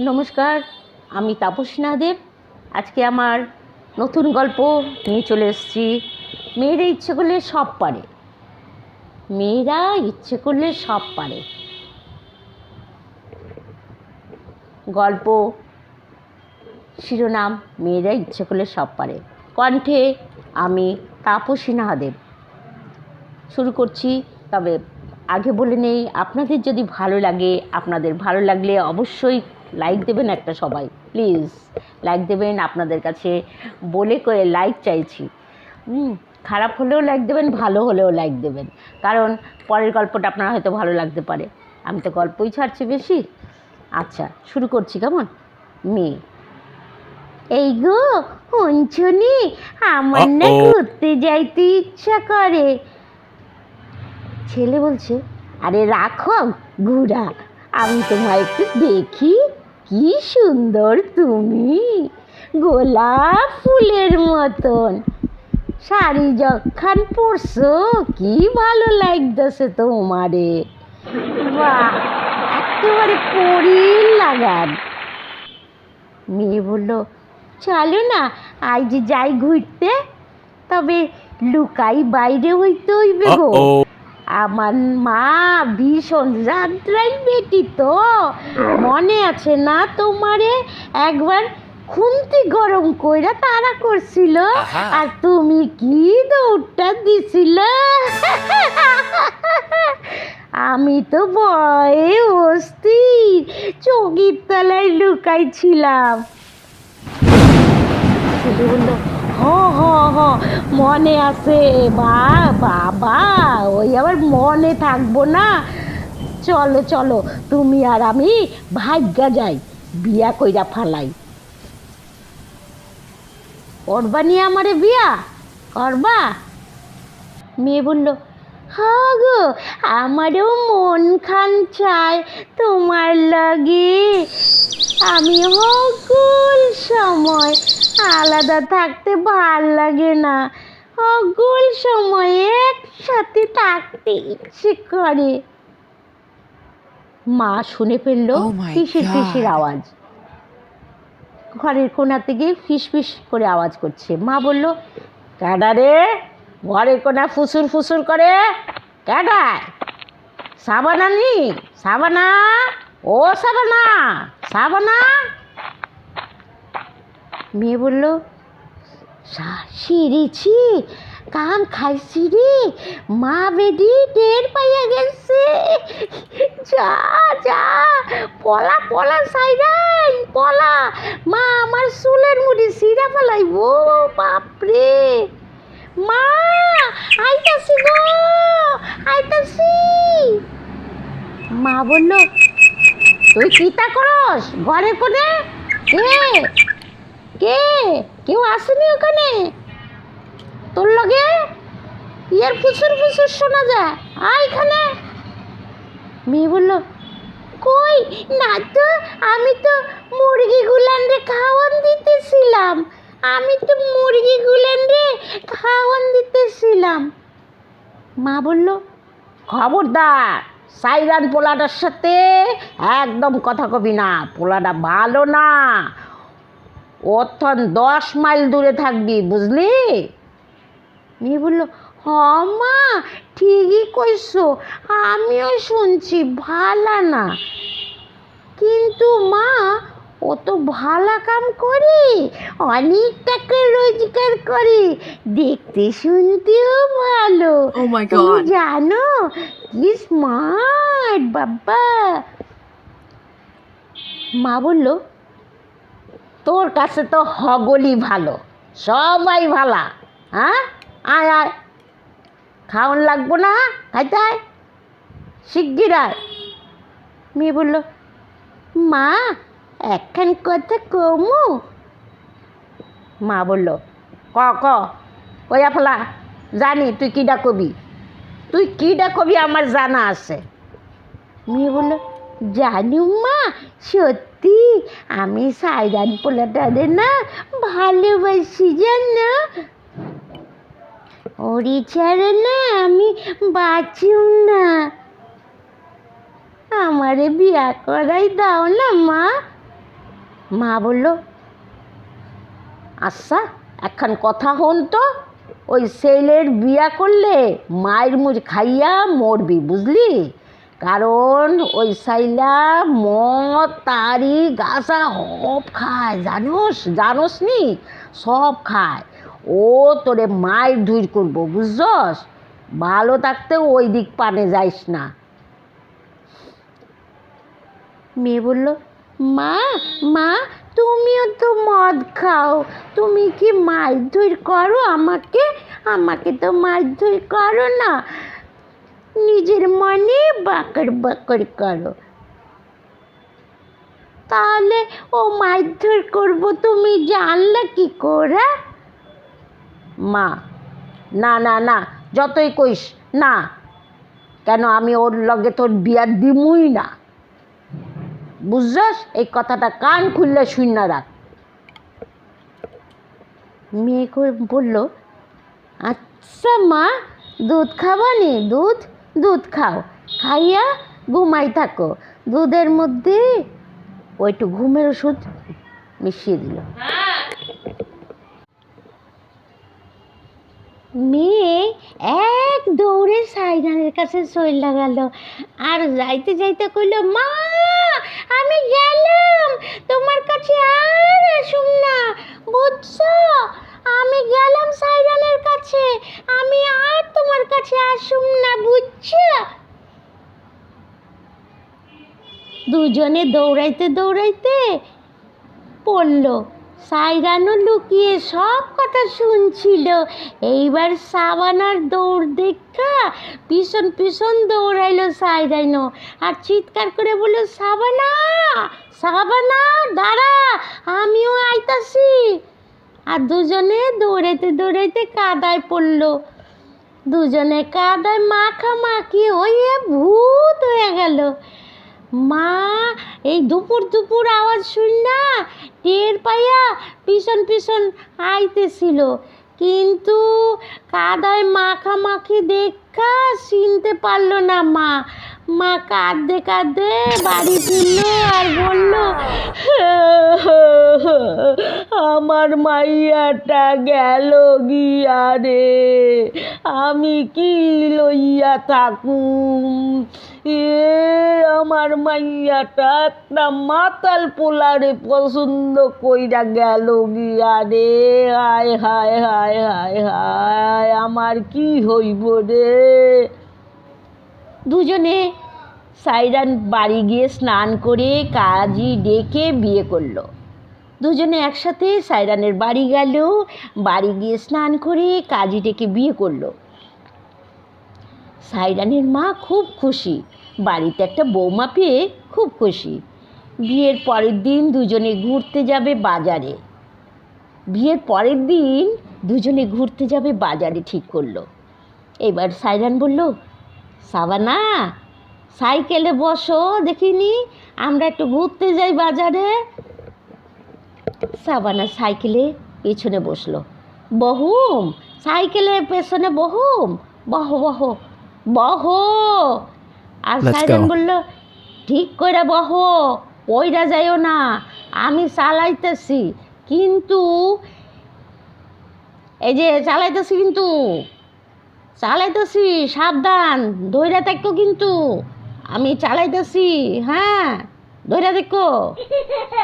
নমস্কার, আমি তাপসীনা দেব আজকে আমার নতুন গল্প নিয়ে চলে এসেছি। মেয়েরা ইচ্ছে করলে সব পারে। মেয়েরা ইচ্ছে করলে সব পারে। গল্প, শিরোনাম, মেয়েরা ইচ্ছে করলে সব পারে। কণ্ঠে আমি তাপসীনা দেব শুরু করছি, তবে আগে বলে নেই, আপনাদের যদি ভালো লাগে, আপনাদের ভালো লাগলে অবশ্যই লাইক দেবেন একটা সবাই প্লিজ লাইক দেবেন আপনাদের কাছে বলে করে লাইক চাইছি। হুম, খারাপ হলেও লাইক দেবেন ভালো হলেও লাইক দেবেন। কারণ পরের গল্পটা আপনার হয়তো ভালো লাগতে পারে। আমি তো গল্পই ছাড়ছি বেশি। আচ্ছা শুরু করছি কেমন? মেয়ে এই গো শুনছনি আমার না ঘুরতে যাইতে ইচ্ছা করে। ছেলে বলছে আরে রাখো ঘুরা। আমি তোমায় একটু দেখি। কি সুন্দর তুমি। গোলাপ ফুলের মতন। শাড়ি যখন পরছো, কি ভালো লাগতেছে তোমারে। বাহ, একেবারে পরীর লাগান। মেয়ে বলল, চলো না, আজ যাই ঘুরতে, তবে লুকাই বাইরে হইতে হইবে গো. আমার মা ভীষণ যাত্রাই বেটি তো মনে আছে না তোমারে? একবার খুন্তি গরম কইরা তারা করছিল। আর তুমি কি দৌড়টা দিছিল? আমি তো ভয়ে অস্থির চৌকির তলায় লুকাইছিলাম। হ হ হ। মনে আছে, বা, বাবা, ওই আবার মনে থাকব না। চলো চলো, তুমি আর আমি ভাগ্যা যাই, বিয়া কইরা ফালাই। করবা নিয়ে আমারে বিয়া? করবা? মেয়ে বলল হ্যাঁ গো, আমারও মন খান চায় তোমার লাগে। আমি সকল সময় আলাদা থাকতে ভালো লাগে না। সকল সময় একসাথে থাকতে ইচ্ছে করে। মা শুনে ফেলল Oh ফিসির ফিসির God. আওয়াজ। ঘরের কোনা থেকে ফিস ফিস করে আওয়াজ করছে। মা বলল ক্যাডা রে? ঘরের কোনা ফুসুর ফুসুর করে? ক্যাডায় সাবানা নি? সাবানা? ও সাবানা? সাবানা? মেয়ে বলল সিঁড়িছি কাম খাইছি রে, মা বেদি টের পাইয়া গেছে। যা যা, পলা পলা সাইরান, পলা, মা আমার চুলের মুড়ি সিরা ফেলাইব, বাপরে। মা, আইতাছি গো, আইতাছি। মা বলল, তুই চিন্তা করস? ঘরে কোনে কে কে? কেউ আসেনি ওখানে? তোর লগে? ইয়ার ফুসুর ফুসুর শোনা যায়। আয় এখানে। মেয়ে বলল, কই? না তো, আমি তো মুরগি গুলান রে খাওয়ান দিতেছিলাম। আমি তো মুরগি গুলান রে খাওয়ান দিতেছিলাম। মা বলল, খবরদার, সাইরান পোলাটার সাথে একদম কথা কবি না। পোলাটা ভালো না। ওথন দশ মাইল দূরে থাকবি বুঝলি? মেয়ে বলল হ মা ঠিকই কইছো আমিও শুনছি ভালা না। কিন্তু মা ও তো ভালা কাম করি অনেক টাকা রোজগার করি দেখতে শুনতেও ভালো। Oh জানো কি স্মার্ট বাবা। মা বলল তোর কাছে তো হগলি ভালো, সবাই ভালা হ্যাঁ? আয় আয়। খাওয়ান লাগবো না খাইতে আয়। শিগগির আয়। মেয়ে বলল, মা, একখান কথা কমু? মা বলল, ক ক। কইয়া ফেলা, জানি তুই কিডা কবি তুই কিডা কবি আমার জানা আছে। মেয়ে বলল জানু মা, সত্যি। আমি সাইরান পোলাটারে না ভালোবাসি, জানো? ওরি ছাড়া না, আমি বাঁচিও না। আমারে বিয়া করাই দাও না, মা। মা বলল আচ্ছা একখান কথা হন তো। ওই ছেলের বিয়া করলে মায়ের মুখ খাইয়া মরবি, বুঝলি? কারণ ওই সাইলা মদ, তারি গাছা সব খায়, জানোস? জানোস নি? সব খায়। ও তোরে মায়ের ধুই করব, বুঝছস? ভালো থাকতে ওই দিক পানে যাইস না। মেয়ে বলল, মা মা, তুমিও তো মদ খাও। তুমি কি মারধর করো আমাকে? আমাকে তো মারধর করো না। নিজের মনে বাকর বাকর করো। তাহলে ও মারধর করব, তুমি জানলে কি করে? মা, না না না, যতই কইস, না। কেন আমি ওর লগে তোর বিয়া দিমুই না। বুঝছস? এই কথাটা কান খুললে শূন্য রাখ মেয়ে বলল আচ্ছা মা, দুধ খাবানি দুধ? দুধ খাও। খাইয়া ঘুমাই থাকো। দুধের মধ্যে ও একটু ঘুমের ওষুধ মিশিয়ে দিল। মেয়ে এক দৌড়ে সাইনানের কাছে চলে গেল। আর যাইতে যাইতে কইল, মা, আমি গেলাম। তোমার কাছে আর আসুম না। বুঝছ? আমি গেলাম সাইরানের কাছে। আমি আর তোমার কাছে আসুম না, বুঝছ? দুজনে দৌড়াইতে দৌড়াইতে পড়ল। সাইরানও লুকিয়ে সব কথা শুনছিল। এইবার সাবানার দৌড় দেখা পিছন পিছন দৌড়াইলো সাইরাইনো আর চিৎকার করে বলল, সাবানা সাবানা, দাঁড়া, আমিও আইতাছি। আর দুজনে দৌড়াইতে দৌড়াইতে কাদায় পড়ল। দুজনে কাদায় মাখামাখি হয়ে ভূত হয়ে গেল। মা, এই দুপুর দুপুর আওয়াজ শুন না টের পাইয়া পিছন পিছন আইতেছিল। কিন্তু কাদায় মাখামাখি দেখা চিনতে পারল না মা। মা কাঁদতে কাঁদতে বাড়ি ফিরলো আর বলল আমার মাইয়াটা গেল গিয়া রে। আমি কি লইয়া থাকুম? এ, আমার মাইয়াটা একটা মাতাল পোলারে পছন্দ কইরা গেল গিয়া রে। হায় হায় হায় হায় হায়, আমার কি হইব রে? দুজনে সাইরান বাড়ি গিয়ে স্নান করে কাজী ডেকে বিয়ে করল। দুজনে একসাথে সাইরানের বাড়ি গেল। বাড়ি গিয়ে স্নান করে কাজী ডেকে বিয়ে করল। সাইরানের মা খুব খুশি। বাড়িতে একটা বৌমা পেয়ে খুব খুশি। বিয়ের পরের দিন দুজনে ঘুরতে যাবে বাজারে। বিয়ের পরের দিন দুজনে ঘুরতে যাবে বাজারে ঠিক করল। এবার সাইরান বলল, সাবানা, সাইকেলে বসো, দেখিনি? আমরা একটু ঘুরতে যাই বাজারে। সাবানা সাইকেলে পেছনে বসল। বহুম সাইকেলের পেছনে বহুম। বহ বহ বহ। আর সাইরান. বলল ঠিক করে বহ পয়রা যাইও না আমি চালাইতেছি কিন্তু এই যে চালাইতেছি কিন্তু চালাইতেছি সাবধান ধৈর্য থাকো কিন্তু আমি চালাইতেছি হ্যাঁ? ধৈর্য দেখো।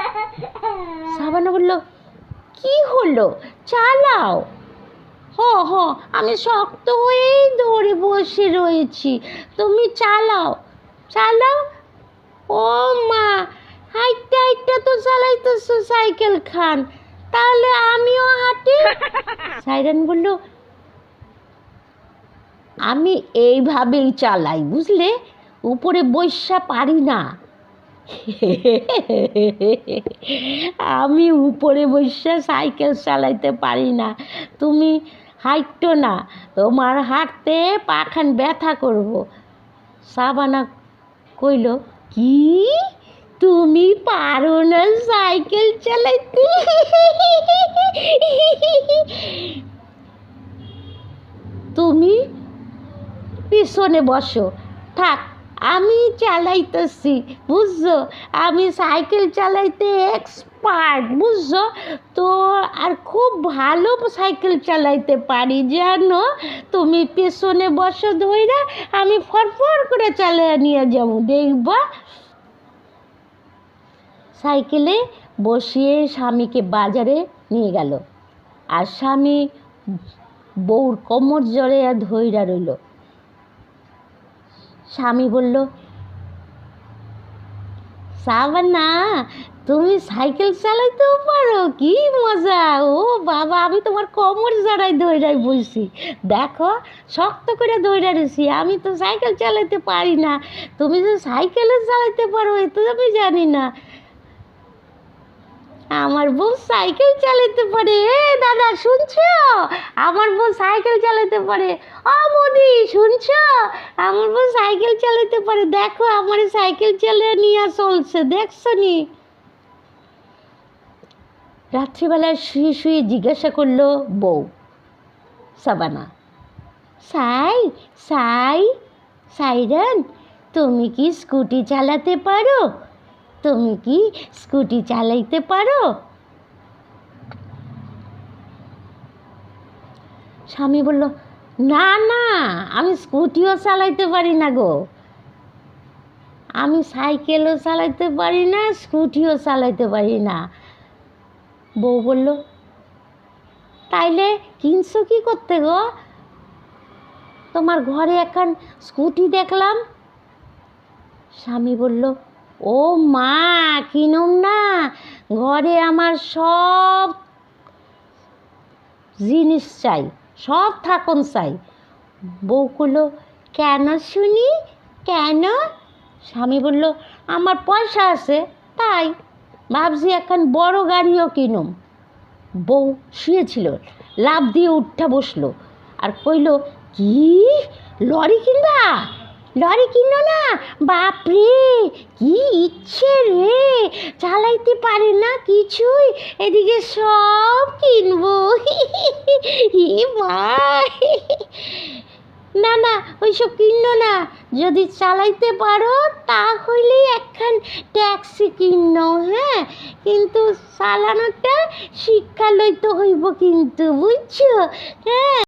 সাবানা বলল কি হলো? চালাও। হ হ আমি শক্ত হয়েই ধরে বসে রয়েছি। তুমি চালাও। চালাও? ও মা হাইটটা হাইটটা তো চালাইতেছো সাইকেল খান। তাহলে আমিও হাঁটি? সাইরান বলল আমি এইভাবেই চালাই বুঝলে? উপরে বৈশা পারি না। আমি উপরে বসে সাইকেল চালাইতে পারি না। তুমি হাঁটতো না, তোমার হাঁটতে পাখান ব্যথা করব। সাবানা কইল, কি? তুমি পারো না সাইকেল চালাইতে? তুমি পিছনে বসো, থাক। আমি চালাইতেছি, বুঝছ? আমি সাইকেল চালাইতে এক্সপার্ট বুঝছ? তো আর খুব ভালো সাইকেল চালাইতে পারি, জানো? তুমি পেছনে বসো ধইরা আমি ফরফর করে চালিয়ে নিয়ে যাব, দেখবা? সাইকেলে বসিয়ে স্বামীকে বাজারে নিয়ে গেল। আর স্বামী বউর কোমর জড়ে ধৈরা রইল। স্বামী বলল, সাবানা, তুমি সাইকেল চালাইতেও পারো, কি মজা। ও বাবা, আমি তোমার কোমর জড়াই দৌড়াই বইছি। দেখো, শক্ত করে দৌড়া রয়েছি আমি তো সাইকেল চালাইতে পারি না। তুমি যে সাইকেলও চালাইতে পারো, এ তো আমি জানি না। আমার বউ সাইকেল চালাতে পারে। এ, দাদা, শুনছো? আমার বউ সাইকেল চালাতে পারে। ও মোদি শুনছো? আমার বউ সাইকেল চালাতে পারে। দেখো, আমার সাইকেল চালিয়ে নিয়ে চলছে, দেখছ নি? রাত্রিবেলায় শুয়ে শুয়ে জিজ্ঞাসা করল বউ, সাবানা, সাই সাই, সাইরান, তুমি কি স্কুটি চালাতে পারো? তুমি কি স্কুটি চালাইতে পারো? স্বামী বলল, না না, আমি স্কুটিও চালাইতে পারি না গো। আমি সাইকেলও চালাইতে পারি না, স্কুটিও চালাইতে পারি না। বউ বলল, তাইলে কিনছো কি করতে গো? তোমার ঘরে এখন স্কুটি দেখলাম? স্বামী বলল ও মা কিনুম না? ঘরে আমার সব জিনিস চাই, সব থাকুন চাই। বউ করল কেন শুনি? কেন? স্বামী বলল, আমার পয়সা আছে, তাই। ভাবছি এখন বড় গাড়িও কিনুম। বউ শুয়েছিল লাভ দিয়ে উঠা বসল আর কইল, কি? লরি কিনবা? লরি কিনো না? বাপরে, কি ইচ্ছে রে? চালাইতে পারে না কিছুই, এদিকে সব কিনবো। হি না না, ওইসব কিনো না। যদি চালাইতে পারো তাহলে একখান ট্যাক্সি কিন্ন হ্যাঁ? কিন্তু চালানোটা শিক্ষা লইতে হইব কিন্তু, বুঝছ? হ্যাঁ?